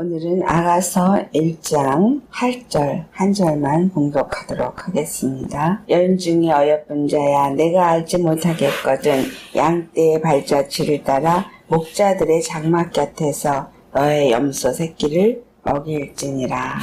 오늘은 아가서 1장 8절 한 절만 봉독하도록 하겠습니다. 연중에 어여쁜 자야 내가 알지 못하겠거든 양떼의 발자취를 따라 목자들의 장막 곁에서 너의 염소 새끼를 먹일지니라.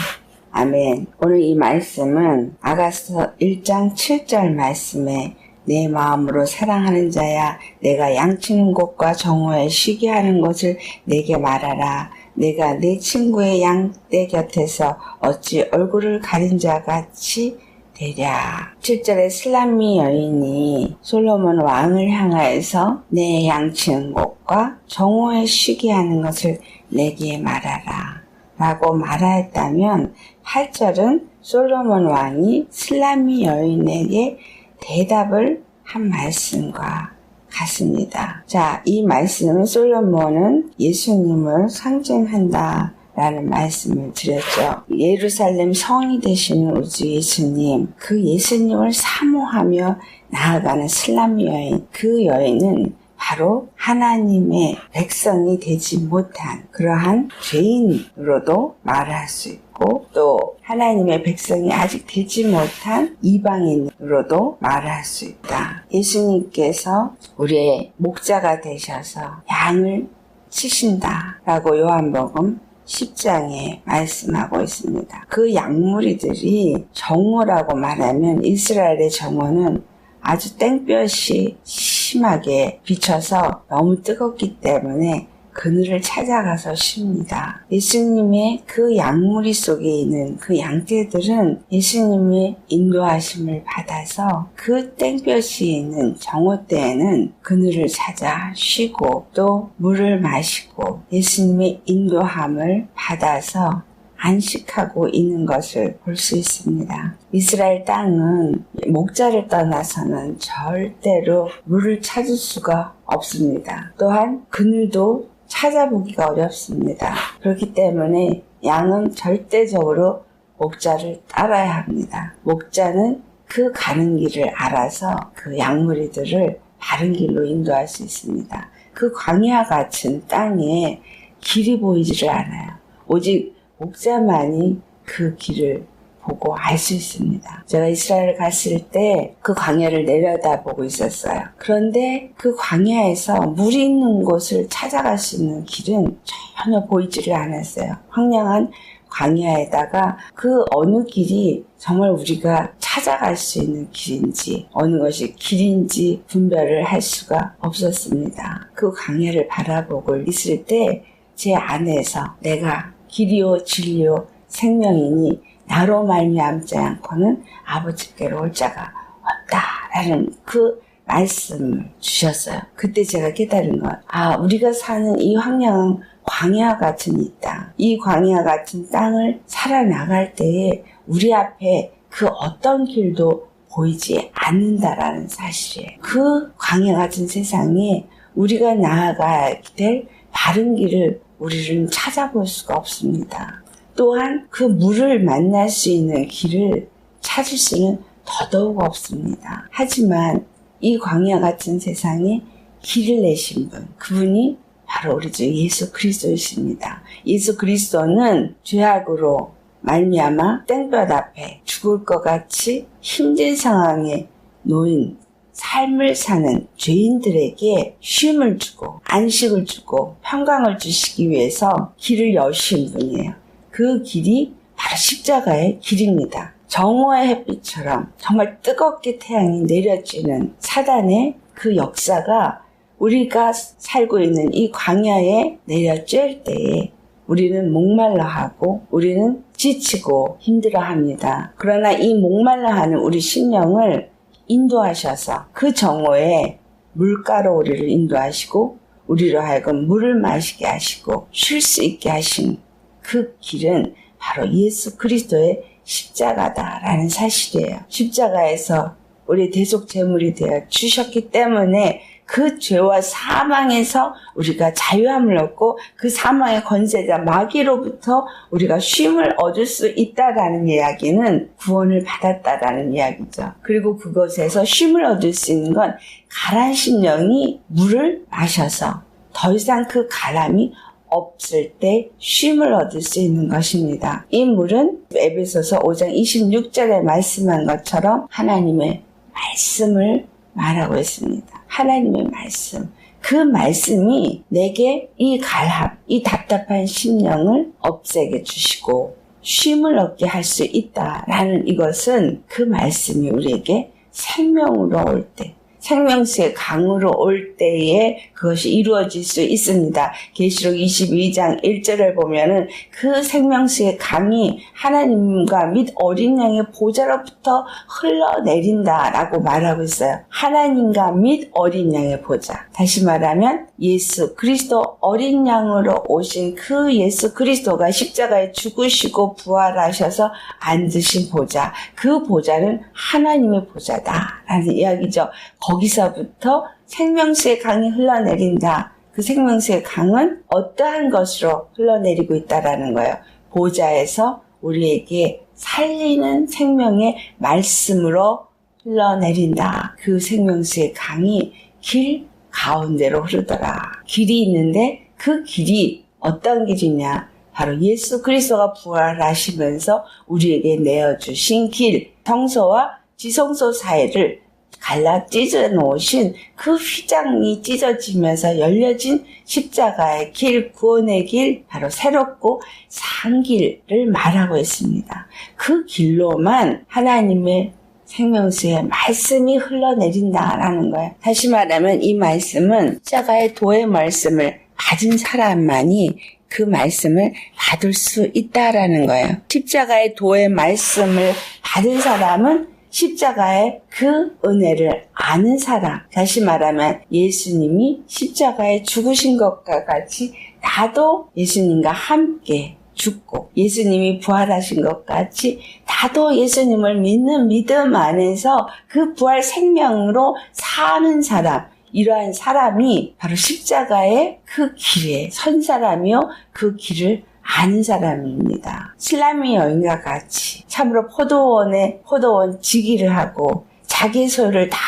아멘. 오늘 이 말씀은 아가서 1장 7절 말씀에 내 마음으로 사랑하는 자야 내가 양치는 곳과 정오에 쉬게 하는 곳을 내게 말하라. 내가 내 친구의 양떼 곁에서 어찌 얼굴을 가린 자 같이 되랴. 7절에 슬라미 여인이 솔로몬 왕을 향하여서 내 양치는 곳과 정오에 쉬게 하는 것을 내게 말하라. 라고 말하였다면 8절은 솔로몬 왕이 슬라미 여인에게 대답을 한 말씀과 같습니다. 자, 이 말씀은 솔로몬은 예수님을 상징한다. 라는 말씀을 드렸죠. 예루살렘 성이 되시는 우주 예수님, 그 예수님을 사모하며 나아가는 슬람 여인, 그 여인은 바로 하나님의 백성이 되지 못한 그러한 죄인으로도 말할 수 있고 또 하나님의 백성이 아직 되지 못한 이방인으로도 말할 수 있다. 예수님께서 우리의 목자가 되셔서 양을 치신다 라고 요한복음 10장에 말씀하고 있습니다. 그 양무리들이 정오라고 말하면 이스라엘의 정오는 아주 땡볕이 심하게 비쳐서 너무 뜨겁기 때문에 그늘을 찾아가서 쉽니다. 예수님의 그 양무리 속에 있는 그 양떼들은 예수님의 인도하심을 받아서 그 땡볕이 있는 정오 때에는 그늘을 찾아 쉬고 또 물을 마시고 예수님의 인도함을 받아서 안식하고 있는 것을 볼 수 있습니다. 이스라엘 땅은 목자를 떠나서는 절대로 물을 찾을 수가 없습니다. 또한 그늘도 찾아보기가 어렵습니다. 그렇기 때문에 양은 절대적으로 목자를 따라야 합니다. 목자는 그 가는 길을 알아서 그 양무리들을 바른 길로 인도할 수 있습니다. 그 광야 같은 땅에 길이 보이지를 않아요. 오직 목자만이 그 길을 보고 알 수 있습니다. 제가 이스라엘 갔을 때 그 광야를 내려다보고 있었어요. 그런데 그 광야에서 물이 있는 곳을 찾아갈 수 있는 길은 전혀 보이지를 않았어요. 황량한 광야에다가 그 어느 길이 정말 우리가 찾아갈 수 있는 길인지 어느 것이 길인지 분별을 할 수가 없었습니다. 그 광야를 바라보고 있을 때 제 안에서 내가 길이요 진리요 생명이니 나로 말미암지 않고는 아버지께로 올 자가 없다라는 그 말씀을 주셨어요. 그때 제가 깨달은 것, 아 우리가 사는 이 황량한 광야 같은 이 땅, 이 광야 같은 땅을 살아나갈 때에 우리 앞에 그 어떤 길도 보이지 않는다라는 사실이에요. 그 광야 같은 세상에 우리가 나아가야 될 바른 길을 우리는 찾아볼 수가 없습니다. 또한 그 물을 만날 수 있는 길을 찾을 수는 더더욱 없습니다. 하지만 이 광야 같은 세상에 길을 내신 분, 그분이 바로 우리 주 예수 그리스도이십니다. 예수 그리스도는 죄악으로 말미암아 땡볕 앞에 죽을 것 같이 힘든 상황에 놓인 삶을 사는 죄인들에게 쉼을 주고 안식을 주고 평강을 주시기 위해서 길을 여신 분이에요. 그 길이 바로 십자가의 길입니다. 정오의 햇빛처럼 정말 뜨겁게 태양이 내려지는 사단의 그 역사가 우리가 살고 있는 이 광야에 내려쬐 때에 우리는 목말라 하고 우리는 지치고 힘들어 합니다. 그러나 이 목말라 하는 우리 심령을 인도하셔서 그 정오에 물가로 우리를 인도하시고 우리로 하여금 물을 마시게 하시고 쉴 수 있게 하신 그 길은 바로 예수 그리스도의 십자가다라는 사실이에요. 십자가에서 우리 대속 제물이 되어 주셨기 때문에 그 죄와 사망에서 우리가 자유함을 얻고 그 사망의 권세자 마귀로부터 우리가 쉼을 얻을 수 있다라는 이야기는 구원을 받았다라는 이야기죠. 그리고 그것에서 쉼을 얻을 수 있는 건 가란 심령이 물을 마셔서 더 이상 그 가람이 없을 때 쉼을 얻을 수 있는 것입니다. 이 물은 에베소서 5장 26절에 말씀한 것처럼 하나님의 말씀을 말하고 있습니다. 하나님의 말씀. 그 말씀이 내게 이 갈합, 이 답답한 심령을 없애게 주시고 쉼을 얻게 할 수 있다라는 이것은 그 말씀이 우리에게 생명으로 올 때, 생명수의 강으로 올 때에 그것이 이루어질 수 있습니다. 계시록 22장 1절을 보면은 그 생명수의 강이 하나님과 및 어린 양의 보좌로부터 흘러내린다라고 말하고 있어요. 하나님과 및 어린 양의 보좌. 다시 말하면 예수 그리스도 어린 양으로 오신 그 예수 그리스도가 십자가에 죽으시고 부활하셔서 앉으신 보좌. 그 보좌는 하나님의 보좌다라는 이야기죠. 거 기서부터 생명수의 강이 흘러내린다. 그 생명수의 강은 어떠한 것으로 흘러내리고 있다라는 거예요. 보좌에서 우리에게 살리는 생명의 말씀으로 흘러내린다. 그 생명수의 강이 길 가운데로 흐르더라. 길이 있는데 그 길이 어떤 길이냐? 바로 예수 그리스도가 부활하시면서 우리에게 내어주신 길, 성소와 지성소 사이를 갈라 찢어 놓으신 그 휘장이 찢어지면서 열려진 십자가의 길, 구원의 길, 바로 새롭고 상길을 말하고 있습니다. 그 길로만 하나님의 생명수의 말씀이 흘러내린다라는 거예요. 다시 말하면 이 말씀은 십자가의 도의 말씀을 받은 사람만이 그 말씀을 받을 수 있다라는 거예요. 십자가의 도의 말씀을 받은 사람은 십자가의 그 은혜를 아는 사람. 다시 말하면 예수님이 십자가에 죽으신 것과 같이 나도 예수님과 함께 죽고 예수님이 부활하신 것 같이 나도 예수님을 믿는 믿음 안에서 그 부활 생명으로 사는 사람. 이러한 사람이 바로 십자가의 그 길에 선 사람이요. 그 길을 아는 사람입니다. 슬라미 여인과 같이 참으로 포도원에 포도원 지기를 하고 자기 소유를 다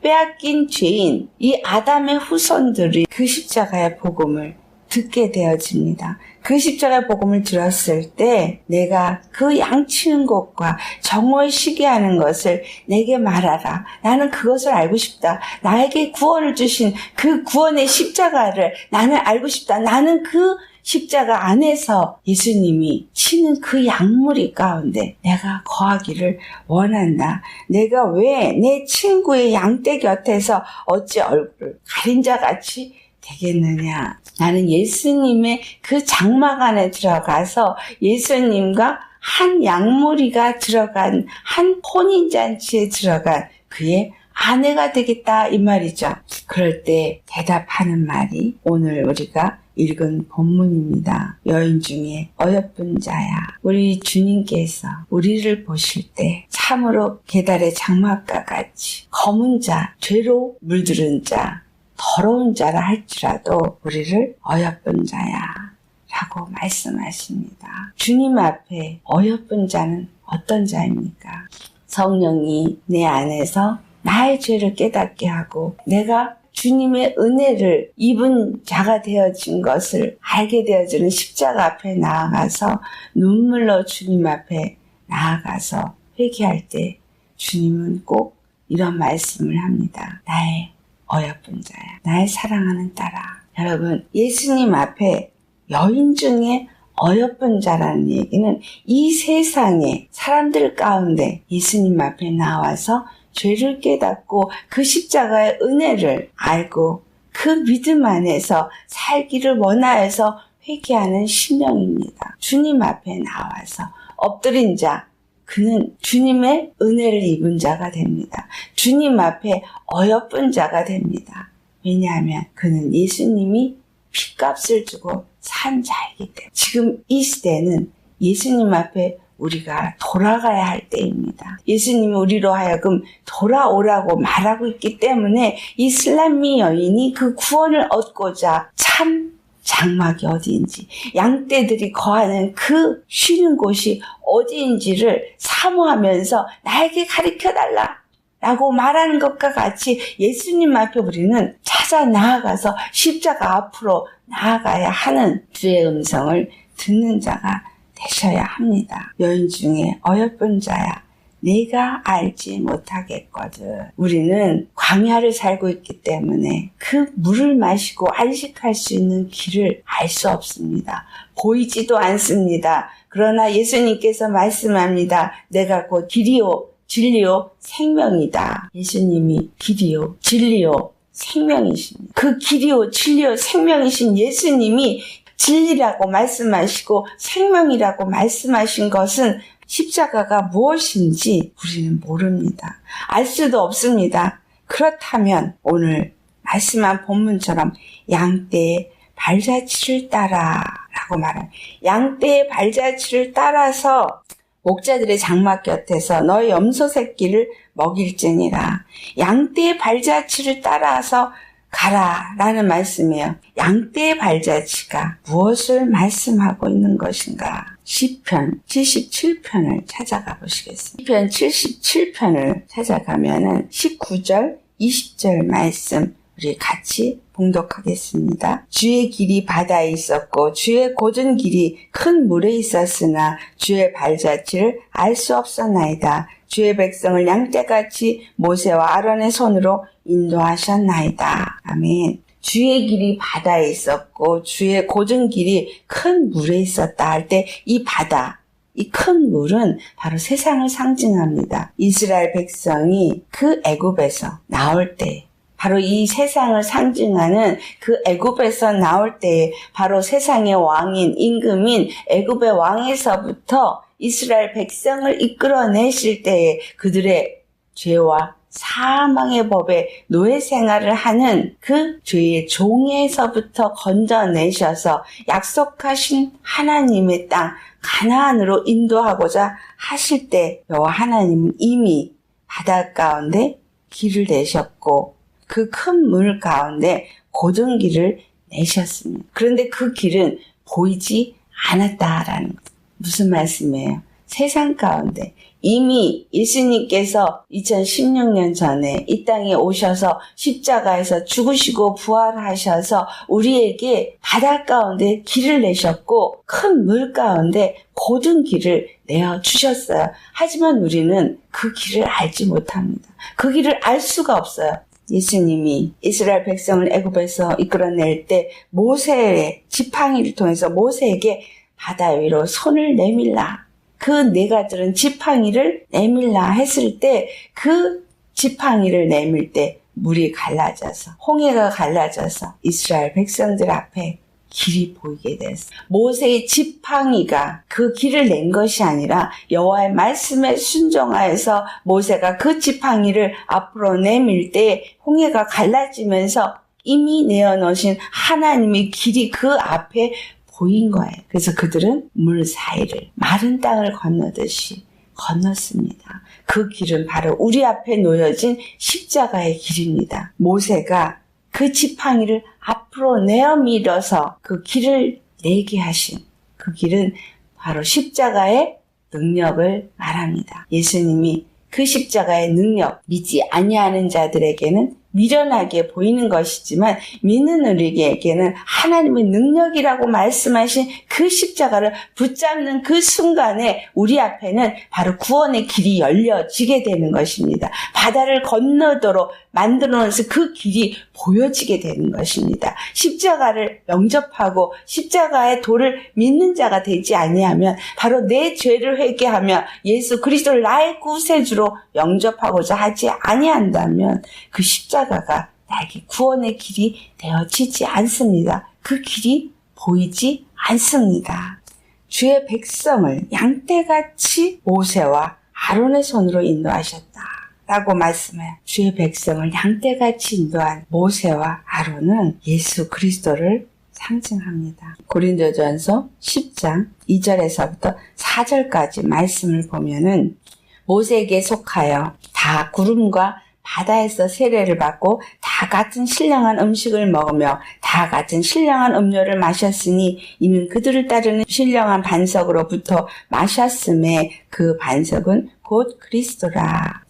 빼앗긴 죄인 이 아담의 후손들이 그 십자가의 복음을 듣게 되어집니다. 그 십자가의 복음을 들었을 때 내가 그 양치는 것과 정오에 쉬게 하는 것을 내게 말하라. 나는 그것을 알고 싶다. 나에게 구원을 주신 그 구원의 십자가를 나는 알고 싶다. 나는 그 십자가 안에서 예수님이 치는 그 약물이 가운데 내가 거하기를 원한다. 내가 왜 내 친구의 양떼 곁에서 어찌 얼굴을 가린 자 같이 되겠느냐. 나는 예수님의 그 장막 안에 들어가서 예수님과 한 양무리가 들어간 한 혼인잔치에 들어간 그의 아내가 되겠다 이 말이죠. 그럴 때 대답하는 말이 오늘 우리가 읽은 본문입니다. 여인 중에 어여쁜 자야. 우리 주님께서 우리를 보실 때 참으로 계달의 장막과 같이 검은 자, 죄로 물들은 자, 더러운 자라 할지라도 우리를 어여쁜 자야. 라고 말씀하십니다. 주님 앞에 어여쁜 자는 어떤 자입니까? 성령이 내 안에서 나의 죄를 깨닫게 하고 내가 주님의 은혜를 입은 자가 되어진 것을 알게 되어지는 십자가 앞에 나아가서 눈물로 주님 앞에 나아가서 회개할 때 주님은 꼭 이런 말씀을 합니다. 나의 어여쁜 자야. 나의 사랑하는 딸아. 여러분, 예수님 앞에 여인 중에 어여쁜 자라는 얘기는 이 세상에 사람들 가운데 예수님 앞에 나와서 죄를 깨닫고 그 십자가의 은혜를 알고 그 믿음 안에서 살기를 원하여서 회개하는 신령입니다. 주님 앞에 나와서 엎드린 자, 그는 주님의 은혜를 입은 자가 됩니다. 주님 앞에 어여쁜 자가 됩니다. 왜냐하면 그는 예수님이 핏값을 주고 산 자이기 때문에 지금 이 시대는 예수님 앞에 우리가 돌아가야 할 때입니다. 예수님이 우리로 하여금 돌아오라고 말하고 있기 때문에 이 슬람미 여인이 그 구원을 얻고자 참 장막이 어디인지, 양떼들이 거하는 그 쉬는 곳이 어디인지를 사모하면서 나에게 가르쳐 달라. 라고 말하는 것과 같이 예수님 앞에 우리는 찾아 나아가서 십자가 앞으로 나아가야 하는 주의 음성을 듣는 자가 되셔야 합니다. 여인 중에 어여쁜 자야. 내가 알지 못하겠거든. 우리는 광야를 살고 있기 때문에 그 물을 마시고 안식할 수 있는 길을 알 수 없습니다. 보이지도 않습니다. 그러나 예수님께서 말씀합니다. 내가 곧 길이요, 진리요, 생명이다. 예수님이 길이요, 진리요, 생명이십니다. 그 길이요, 진리요, 생명이신 예수님이 진리라고 말씀하시고 생명이라고 말씀하신 것은 십자가가 무엇인지 우리는 모릅니다. 알 수도 없습니다. 그렇다면 오늘 말씀한 본문처럼 양떼의 발자취를 따라 라고 말합니다. 양떼의 발자취를 따라서 목자들의 장막 곁에서 너의 염소 새끼를 먹일지니라. 양떼의 발자취를 따라서 가라 라는 말씀이에요. 양떼의 발자취가 무엇을 말씀하고 있는 것인가? 시편 77편을 찾아가 보시겠습니다. 시편 77편을 찾아가면은 19절, 20절 말씀 우리 같이 봉독하겠습니다. 주의 길이 바다에 있었고 주의 고든 길이 큰 물에 있었으나 주의 발자취를 알 수 없었나이다. 주의 백성을 양떼같이 모세와 아론의 손으로 인도하셨나이다. 아멘. 주의 길이 바다에 있었고 주의 고든 길이 큰 물에 있었다 할 때 이 바다 이 큰 물은 바로 세상을 상징합니다. 이스라엘 백성이 그 애굽에서 나올 때 바로 이 세상을 상징하는 그 애굽에서 나올 때 바로 세상의 왕인 임금인 애굽의 왕에서부터 이스라엘 백성을 이끌어내실 때에 그들의 죄와 사망의 법에 노예 생활을 하는 그 죄의 종에서부터 건져내셔서 약속하신 하나님의 땅 가나안으로 인도하고자 하실 때 여호와 하나님은 이미 바다 가운데 길을 내셨고 그 큰 물 가운데 고정 길을 내셨습니다. 그런데 그 길은 보이지 않았다라는 것. 무슨 말씀이에요? 세상 가운데 이미 예수님께서 2016년 전에 이 땅에 오셔서 십자가에서 죽으시고 부활하셔서 우리에게 바다 가운데 길을 내셨고 큰 물 가운데 고든 길을 내어 주셨어요. 하지만 우리는 그 길을 알지 못합니다. 그 길을 알 수가 없어요. 예수님이 이스라엘 백성을 애굽에서 이끌어낼 때 모세의 지팡이를 통해서 모세에게 바다 위로 손을 내밀라 그 네 가지는 지팡이를 내밀라 했을 때 그 지팡이를 내밀 때 물이 갈라져서 홍해가 갈라져서 이스라엘 백성들 앞에 길이 보이게 됐어. 모세의 지팡이가 그 길을 낸 것이 아니라 여호와의 말씀에 순종하여서 모세가 그 지팡이를 앞으로 내밀 때 홍해가 갈라지면서 이미 내어놓으신 하나님의 길이 그 앞에 보인 거예요. 그래서 그들은 물 사이를 마른 땅을 건너듯이 건넜습니다. 그 길은 바로 우리 앞에 놓여진 십자가의 길입니다. 모세가 그 지팡이를 앞으로 내어 밀어서 그 길을 내게 하신 그 길은 바로 십자가의 능력을 말합니다. 예수님이 그 십자가의 능력 믿지 아니하는 자들에게는 미련하게 보이는 것이지만 믿는 우리에게는 하나님의 능력이라고 말씀하신 그 십자가를 붙잡는 그 순간에 우리 앞에는 바로 구원의 길이 열려지게 되는 것입니다. 바다를 건너도록 만들어 놓은 그 길이 보여지게 되는 것입니다. 십자가를 영접하고 십자가의 도를 믿는 자가 되지 아니하면 바로 내 죄를 회개하며 예수 그리스도를 나의 구세주로 영접하고자 하지 아니한다면 그 십자가가 나에게 구원의 길이 되어지지 않습니다. 그 길이 보이지 않습니다. 주의 백성을 양떼같이 모세와 아론의 손으로 인도하셨다. 라고 말씀해 주의 백성을 양떼같이 인도한 모세와 아론은 예수 그리스도를 상징합니다. 고린도전서 10장 2절에서부터 4절까지 말씀을 보면은 모세에게 속하여 다 구름과 바다에서 세례를 받고 다 같은 신령한 음식을 먹으며 다 같은 신령한 음료를 마셨으니 이는 그들을 따르는 신령한 반석으로부터 마셨음에 그 반석은 곧 그리스도라.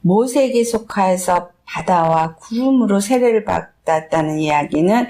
모세에게 속하여서 바다와 구름으로 세례를 받았다는 이야기는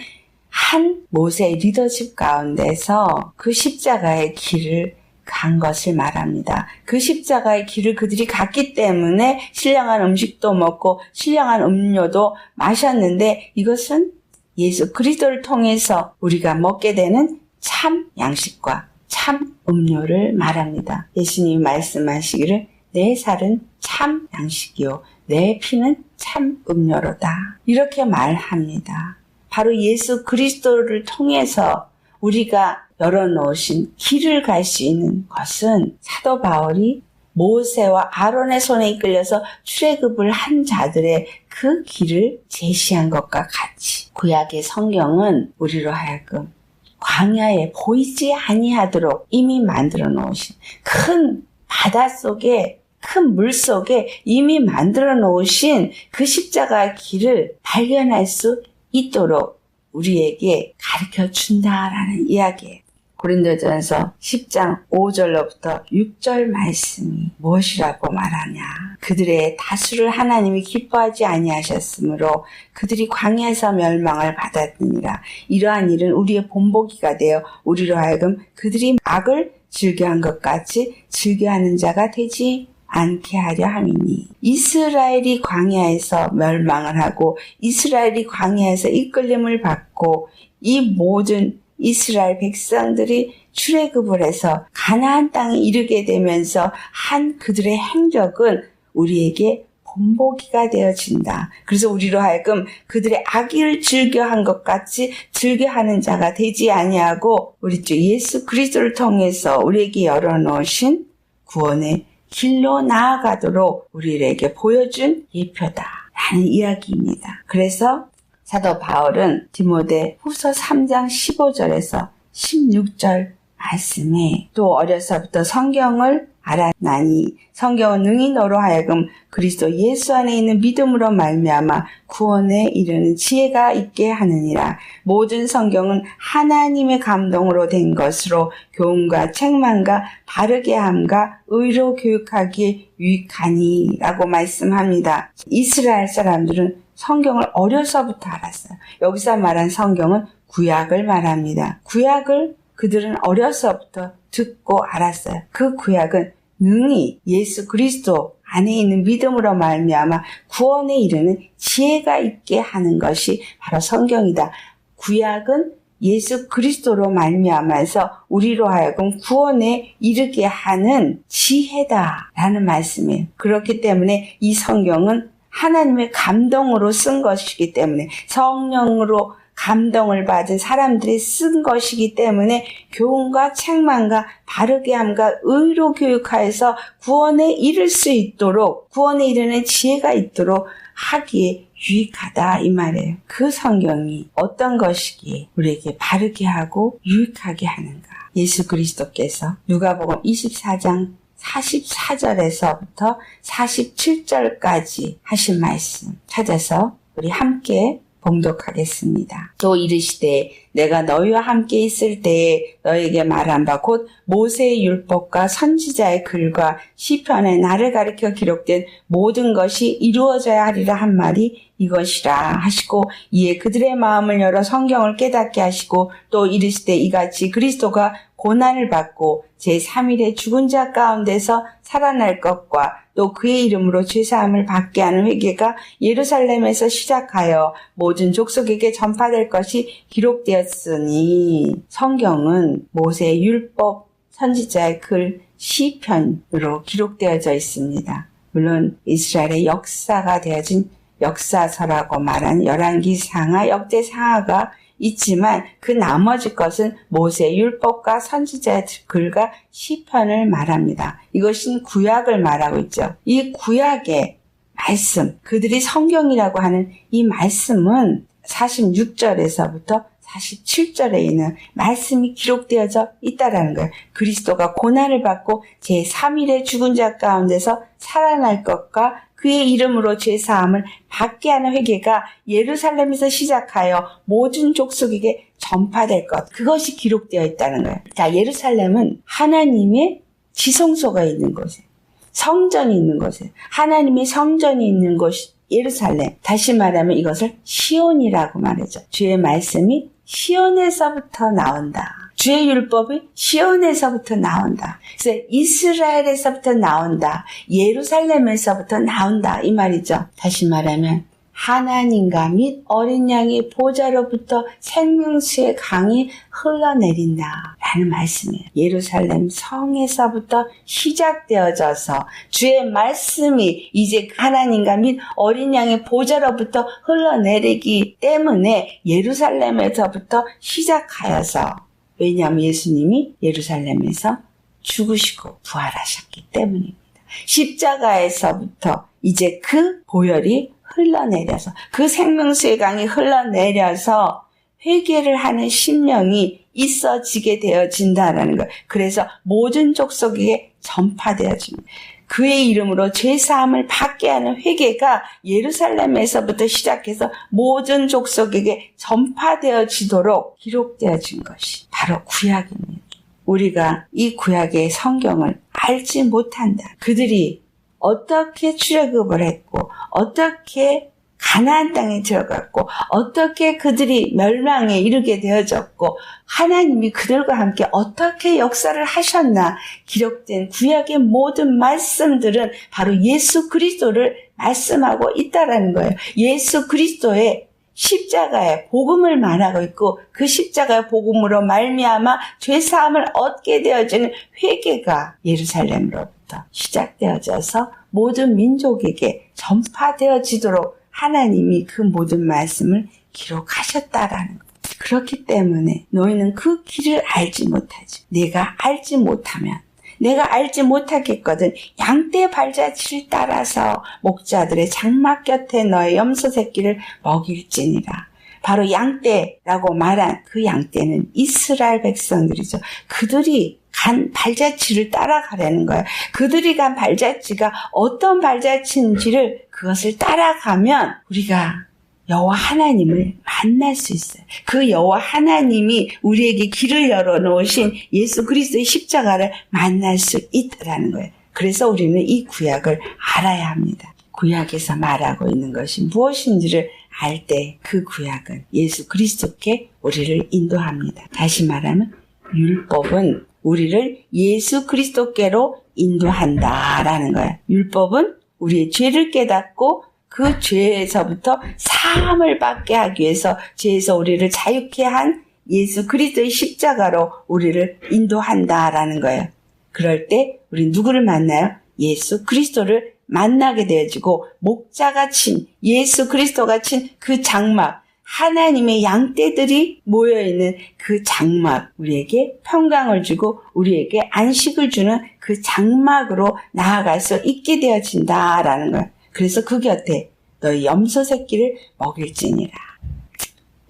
한 모세 리더십 가운데서 그 십자가의 길을 간 것을 말합니다. 그 십자가의 길을 그들이 갔기 때문에 신령한 음식도 먹고 신령한 음료도 마셨는데 이것은 예수 그리스도를 통해서 우리가 먹게 되는 참 양식과 참 음료를 말합니다. 예수님이 말씀하시기를 내 살은 참 양식이요 내 피는 참 음료로다. 이렇게 말합니다. 바로 예수 그리스도를 통해서 우리가 열어놓으신 길을 갈 수 있는 것은 사도 바울이 모세와 아론의 손에 이끌려서 출애굽을 한 자들의 그 길을 제시한 것과 같이 구약의 성경은 우리로 하여금 광야에 보이지 아니하도록 이미 만들어 놓으신 큰 바다 속에 큰 물 속에 이미 만들어 놓으신 그 십자가의 길을 발견할 수 있도록 우리에게 가르쳐 준다라는 이야기예요. 고린도전서 10장 5절로부터 6절 말씀이 무엇이라고 말하냐. 그들의 다수를 하나님이 기뻐하지 아니하셨으므로 그들이 광야에서 멸망을 받았느니라. 이러한 일은 우리의 본보기가 되어 우리로 하여금 그들이 악을 즐겨한 것 같이 즐겨하는 자가 되지 않게 하려 함이니 이스라엘이 광야에서 멸망을 하고 이스라엘이 광야에서 이끌림을 받고 이 모든 이스라엘 백성들이 출애굽을 해서 가나안 땅에 이르게 되면서 한 그들의 행적은 우리에게 본보기가 되어진다. 그래서 우리로 하여금 그들의 악의를 즐겨한 것 같이 즐겨하는 자가 되지 아니하고 우리 주 예수 그리스도를 통해서 우리에게 열어놓으신 구원의 길로 나아가도록 우리에게 보여준 예표다라는 이야기입니다. 그래서 사도 바울은 디모데 후서 3장 15절에서 16절 말씀에 또 어려서부터 성경을 알아나니 성경은 능히 너로 하여금 그리스도 예수 안에 있는 믿음으로 말미암아 구원에 이르는 지혜가 있게 하느니라 모든 성경은 하나님의 감동으로 된 것으로 교훈과 책망과 바르게 함과 의로 교육하기에 유익하니라고 말씀합니다. 이스라엘 사람들은 성경을 어려서부터 알았어요. 여기서 말한 성경은 구약을 말합니다. 구약을 그들은 어려서부터 듣고 알았어요. 그 구약은 능히 예수 그리스도 안에 있는 믿음으로 말미암아 구원에 이르는 지혜가 있게 하는 것이 바로 성경이다. 구약은 예수 그리스도로 말미암아서 우리로 하여금 구원에 이르게 하는 지혜다라는 말씀이에요. 그렇기 때문에 이 성경은 하나님의 감동으로 쓴 것이기 때문에 성령으로 감동을 받은 사람들이 쓴 것이기 때문에 교훈과 책망과 바르게 함과 의로 교육하여서 구원에 이를 수 있도록 구원에 이르는 지혜가 있도록 하기에 유익하다 이 말이에요. 그 성경이 어떤 것이기에 우리에게 바르게 하고 유익하게 하는가? 예수 그리스도께서 누가복음 24장 44절에서부터 47절까지 하신 말씀 찾아서 우리 함께 봉독하겠습니다. 또 이르시되 내가 너희와 함께 있을 때에 너에게 말한 바 곧 모세의 율법과 선지자의 글과 시편에 나를 가리켜 기록된 모든 것이 이루어져야 하리라 한 말이 이것이라 하시고 이에 그들의 마음을 열어 성경을 깨닫게 하시고 또 이르시되 이같이 그리스도가 고난을 받고 제3일에 죽은 자 가운데서 살아날 것과 또 그의 이름으로 죄사함을 받게 하는 회개가 예루살렘에서 시작하여 모든 족속에게 전파될 것이 기록되었으니 성경은 모세의 율법 선지자의 글 시편으로 기록되어져 있습니다. 물론 이스라엘의 역사가 되어진 역사서라고 말한 열왕기 상하 역대 상하가 있지만 그 나머지 것은 모세 율법과 선지자의 글과 시편을 말합니다. 이것은 구약을 말하고 있죠. 이 구약의 말씀, 그들이 성경이라고 하는 이 말씀은 46절에서부터 47절에 있는 말씀이 기록되어져 있다라는 거예요. 그리스도가 고난을 받고 제3일의 죽은 자 가운데서 살아날 것과 그의 이름으로 죄 사함을 받게 하는 회개가 예루살렘에서 시작하여 모든 족속에게 전파될 것. 그것이 기록되어 있다는 거예요. 자, 예루살렘은 하나님의 지성소가 있는 곳이에요. 성전이 있는 곳에 하나님의 성전이 있는 곳이 예루살렘. 다시 말하면 이것을 시온이라고 말하죠. 주의 말씀이 시온에서부터 나온다. 주의 율법이 시온에서부터 나온다. 그래서 이스라엘에서부터 나온다. 예루살렘에서부터 나온다. 이 말이죠. 다시 말하면 하나님과 및 어린 양의 보좌로부터 생명수의 강이 흘러내린다. 라는 말씀이에요. 예루살렘 성에서부터 시작되어져서 주의 말씀이 이제 하나님과 및 어린 양의 보좌로부터 흘러내리기 때문에 예루살렘에서부터 시작하여서 왜냐하면 예수님이 예루살렘에서 죽으시고 부활하셨기 때문입니다. 십자가에서부터 이제 그 보혈이 흘러내려서 그 생명수의 강이 흘러내려서 회개를 하는 심령이 있어지게 되어진다라는 거예요. 그래서 모든 족속에게 전파되어집니다. 그의 이름으로 죄사함을 받게 하는 회개가 예루살렘에서부터 시작해서 모든 족속에게 전파되어지도록 기록되어진 것이 바로 구약입니다. 우리가 이 구약의 성경을 알지 못한다. 그들이 어떻게 출애굽을 했고 어떻게 가나안 땅에 들어갔고 어떻게 그들이 멸망에 이르게 되어졌고 하나님이 그들과 함께 어떻게 역사를 하셨나 기록된 구약의 모든 말씀들은 바로 예수 그리스도를 말씀하고 있다라는 거예요. 예수 그리스도의 십자가의 복음을 말하고 있고 그 십자가의 복음으로 말미암아 죄 사함을 얻게 되어지는 회개가 예루살렘으로부터 시작되어져서 모든 민족에게 전파되어지도록 하나님이 그 모든 말씀을 기록하셨다라는 것. 그렇기 때문에 너희는 그 길을 알지 못하지. 내가 알지 못하면 내가 알지 못하겠거든 양떼 발자취를 따라서 목자들의 장막 곁에 너의 염소 새끼를 먹일지니라. 바로 양떼라고 말한 그 양떼는 이스라엘 백성들이죠. 그들이 간 발자취를 따라가려는 거예요. 그들이 간 발자취가 어떤 발자취인지를 그것을 따라가면 우리가 여호와 하나님을 만날 수 있어요. 그 여호와 하나님이 우리에게 길을 열어 놓으신 예수 그리스도의 십자가를 만날 수 있다라는 거예요. 그래서 우리는 이 구약을 알아야 합니다. 구약에서 말하고 있는 것이 무엇인지를 알 때 그 구약은 예수 그리스도께 우리를 인도합니다. 다시 말하면 율법은 우리를 예수 그리스도께로 인도한다라는 거예요. 율법은 우리의 죄를 깨닫고 그 죄에서부터 사함을 받게 하기 위해서 죄에서 우리를 자유케 한 예수 그리스도의 십자가로 우리를 인도한다라는 거예요. 그럴 때 우리 누구를 만나요? 예수 그리스도를 만나게 되어지고 목자가 친 예수 그리스도가 친 그 장막 하나님의 양떼들이 모여있는 그 장막, 우리에게 평강을 주고 우리에게 안식을 주는 그 장막으로 나아갈 수 있게 되어진다라는 거예요. 그래서 그 곁에 너희 염소 새끼를 먹일지니라.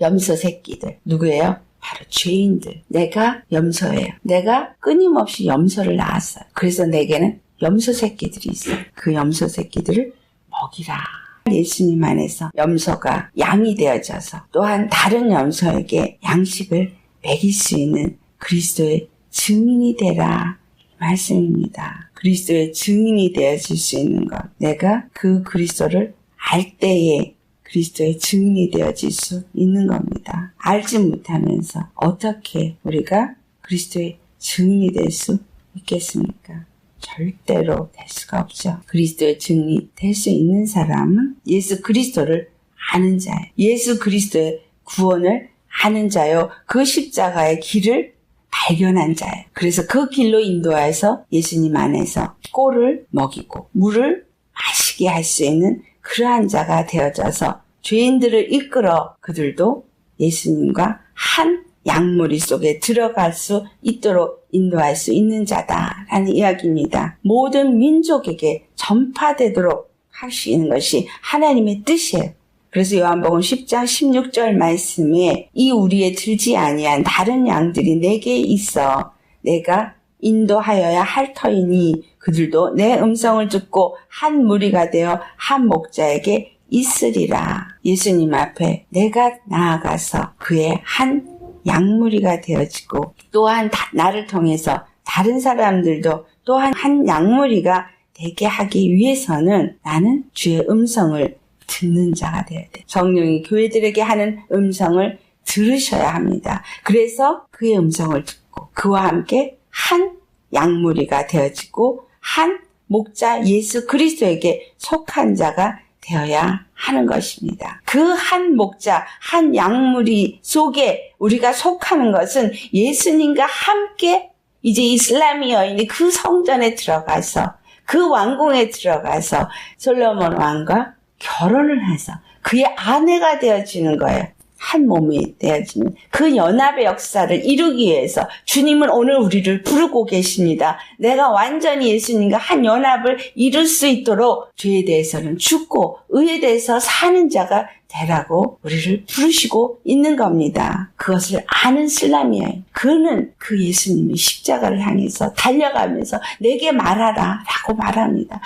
염소 새끼들. 누구예요? 바로 죄인들. 내가 염소예요. 내가 끊임없이 염소를 낳았어요. 그래서 내게는 염소 새끼들이 있어요. 그 염소 새끼들을 먹이라. 예수님 안에서 염소가 양이 되어져서 또한 다른 염소에게 양식을 먹일 수 있는 그리스도의 증인이 되라 말씀입니다. 그리스도의 증인이 되어질 수 있는 것. 내가 그 그리스도를 알 때에 그리스도의 증인이 되어질 수 있는 겁니다. 알지 못하면서 어떻게 우리가 그리스도의 증인이 될 수 있겠습니까? 절대로 될 수가 없죠. 그리스도의 증이 될 수 있는 사람은 예수 그리스도를 아는 자예요. 예수 그리스도의 구원을 아는 자요. 그 십자가의 길을 발견한 자예요. 그래서 그 길로 인도하여서 예수님 안에서 꼴을 먹이고 물을 마시게 할 수 있는 그러한 자가 되어져서 죄인들을 이끌어 그들도 예수님과 한 양무리 속에 들어갈 수 있도록 인도할 수 있는 자다라는 이야기입니다. 모든 민족에게 전파되도록 하시는 것이 하나님의 뜻이에요. 그래서 요한복음 10장 16절 말씀에 이 우리에 들지 아니한 다른 양들이 내게 있어 내가 인도하여야 할 터이니 그들도 내 음성을 듣고 한 무리가 되어 한 목자에게 있으리라. 예수님 앞에 내가 나아가서 그의 한 양무리가 되어지고 또한 나를 통해서 다른 사람들도 또한 한 양무리가 되게 하기 위해서는 나는 주의 음성을 듣는 자가 되어야 돼. 성령이 교회들에게 하는 음성을 들으셔야 합니다. 그래서 그의 음성을 듣고 그와 함께 한 양무리가 되어지고 한 목자 예수 그리스도에게 속한 자가 되어야 하는 것입니다. 그 한 목자, 한 양무리 속에 우리가 속하는 것은 예수님과 함께 이제 이슬람이 여인이 그 성전에 들어가서 그 왕궁에 들어가서 솔로몬 왕과 결혼을 해서 그의 아내가 되어지는 거예요. 한 몸이 되어지는 그 연합의 역사를 이루기 위해서 주님은 오늘 우리를 부르고 계십니다. 내가 완전히 예수님과 한 연합을 이룰 수 있도록 죄에 대해서는 죽고 의에 대해서 사는 자가 되라고 우리를 부르시고 있는 겁니다. 그것을 아는 슬람이에요. 그는 그 예수님이 십자가를 향해서 달려가면서 내게 말하라 라고 말합니다.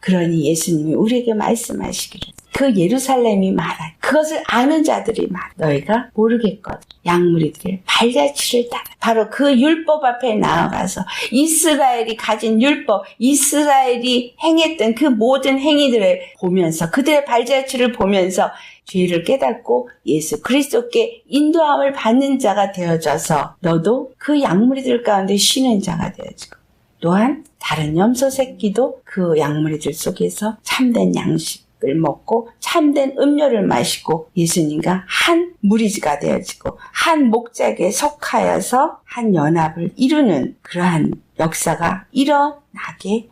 그러니 예수님이 우리에게 말씀하시기를. 그 예루살렘이 말하 그것을 아는 자들이 말 너희가 모르겠거든. 양무리들의 발자취를 따라. 바로 그 율법 앞에 나아가서 이스라엘이 가진 율법 이스라엘이 행했던 그 모든 행위들을 보면서 그들의 발자취를 보면서 죄를 깨닫고 예수 그리스도께 인도함을 받는 자가 되어져서 너도 그 양무리들 가운데 쉬는 자가 되어지고 또한 다른 염소 새끼도 그 양무리들 속에서 참된 양식을 먹고 참된 음료를 마시고 예수님과 한 무리지가 되어지고 한 목자에게 속하여서 한 연합을 이루는 그러한 역사가 일어나게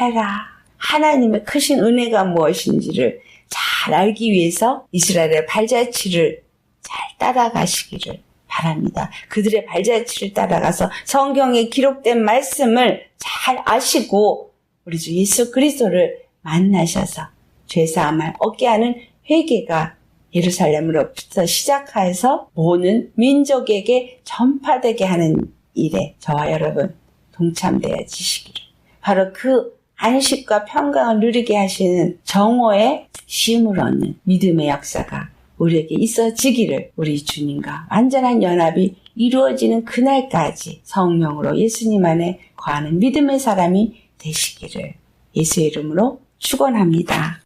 해라. 하나님의 크신 은혜가 무엇인지를 잘 알기 위해서 이스라엘의 발자취를 잘 따라가시기를 바랍니다. 그들의 발자취를 따라가서 성경에 기록된 말씀을 잘 아시고 우리 주 예수 그리스도를 만나셔서 죄사함을 얻게 하는 회개가 예루살렘으로부터 시작해서 모든 민족에게 전파되게 하는 일에 저와 여러분 동참되어 지시기를 바로 그 안식과 평강을 누리게 하시는 정오의 쉼을 얻는 믿음의 역사가 우리에게 있어지기를 우리 주님과 완전한 연합이 이루어지는 그날까지 성령으로 예수님 안에 거하는 믿음의 사람이 되시기를 예수의 이름으로 축원합니다.